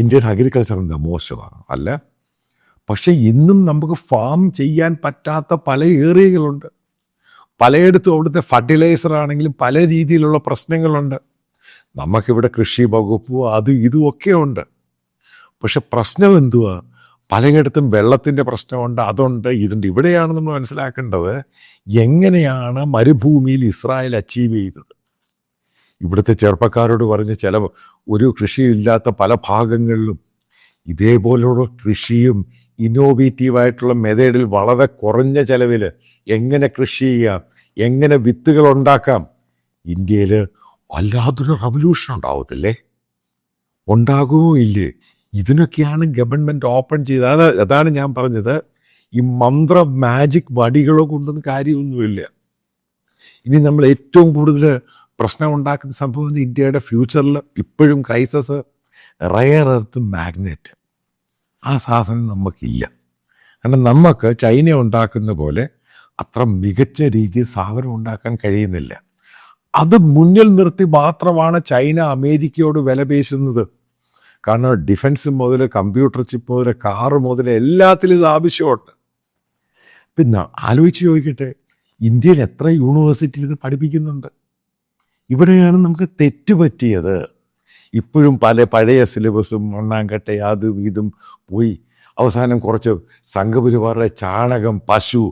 Indian അഗ്രികൾച്ചറിന്റെ മോശമാണ് അല്ല? പക്ഷേ ഇന്നും നമുക്ക് ഫാം ചെയ്യാൻ പറ്റാത്ത പല ഏരിയകളുണ്ട് പലയിടത്തും അവിടുത്തെ ഫർട്ടിലൈസർ ആണെങ്കിലും പല രീതിയിലുള്ള പ്രശ്നങ്ങളുണ്ട്. നമുക്കിവിടെ കൃഷി വകുപ്പ് അത് ഇതും ഒക്കെ ഉണ്ട്. പക്ഷെ പ്രശ്നം എന്തുവാ? പലയിടത്തും വെള്ളത്തിന്റെ പ്രശ്നമുണ്ട് അതുണ്ട്. ഇതുണ്ട് ഇവിടെയാണ് നമ്മൾ മനസ്സിലാക്കേണ്ടത് എങ്ങനെയാണ് മരുഭൂമിയിൽ ഇസ്രായേൽ അച്ചീവ് ചെയ്തത്? ഇവിടുത്തെ ചെറുപ്പക്കാരോട് പറഞ്ഞ് ചില ഒരു കൃഷിയില്ലാത്ത പല ഭാഗങ്ങളിലും ഇതേപോലുള്ള കൃഷിയും ഇന്നോവേറ്റീവായിട്ടുള്ള മെത്തേഡിൽ വളരെ കുറഞ്ഞ ചിലവിൽ എങ്ങനെ കൃഷി ചെയ്യാം എങ്ങനെ വിത്തുകൾ ഉണ്ടാക്കാം ഇന്ത്യയിൽ വല്ലാത്തൊരു റവല്യൂഷൻ ഉണ്ടാവത്തില്ലേ? ഉണ്ടാകുമോ ഇല്ലേ? ഇതിനൊക്കെയാണ് ഗവൺമെന്റ് ഓപ്പൺ ചെയ്ത് അതാ അതാണ് ഞാൻ പറഞ്ഞത്. ഈ മന്ത്ര മാജിക് വടികളോ കൊണ്ടൊന്നും കാര്യമൊന്നുമില്ല. ഇനി നമ്മൾ ഏറ്റവും കൂടുതൽ പ്രശ്നം ഉണ്ടാക്കുന്ന സംഭവം ഇന്ത്യയുടെ ഫ്യൂച്ചറിൽ ഇപ്പോഴും ക്രൈസസ് റയർ എർത്ത് മാഗ്നറ്റ് ആ സാധനം നമുക്കില്ല. കാരണം നമുക്ക് ചൈന ഉണ്ടാക്കുന്ന പോലെ അത്ര മികച്ച രീതിയിൽ സാധനം ഉണ്ടാക്കാൻ കഴിയുന്നില്ല. അത് മുന്നിൽ നിർത്തി മാത്രമാണ് ചൈന അമേരിക്കയോട് വില പേശുന്നത്. കാരണം ഡിഫൻസ് മുതൽ കമ്പ്യൂട്ടർ ചിപ്പ് മുതൽ കാറ് മുതൽ എല്ലാത്തിലും ഇത് ആവശ്യമുണ്ട്. പിന്നെ ആലോചിച്ച് ചോദിക്കട്ടെ ഇന്ത്യയിൽ എത്ര യൂണിവേഴ്സിറ്റിയിൽ ഇത് പഠിപ്പിക്കുന്നുണ്ട്? ഇവിടെയാണ് നമുക്ക് തെറ്റ് പറ്റിയത്. ഇപ്പോഴും പല പഴയ സിലബസും ഒന്നാം കെട്ടെ അതും ഇതും പോയി. അവസാനം കുറച്ച് സംഘപരിവാറുടെ ചാണകം പശു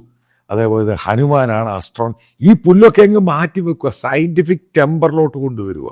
അതേപോലെ ഹനുമാനാണ് അസ്ട്രോൺ ഈ പുല്ലൊക്കെ അങ്ങ് മാറ്റി വെക്കുക സയന്റിഫിക് ടെമ്പറിലോട്ട് കൊണ്ടുവരിക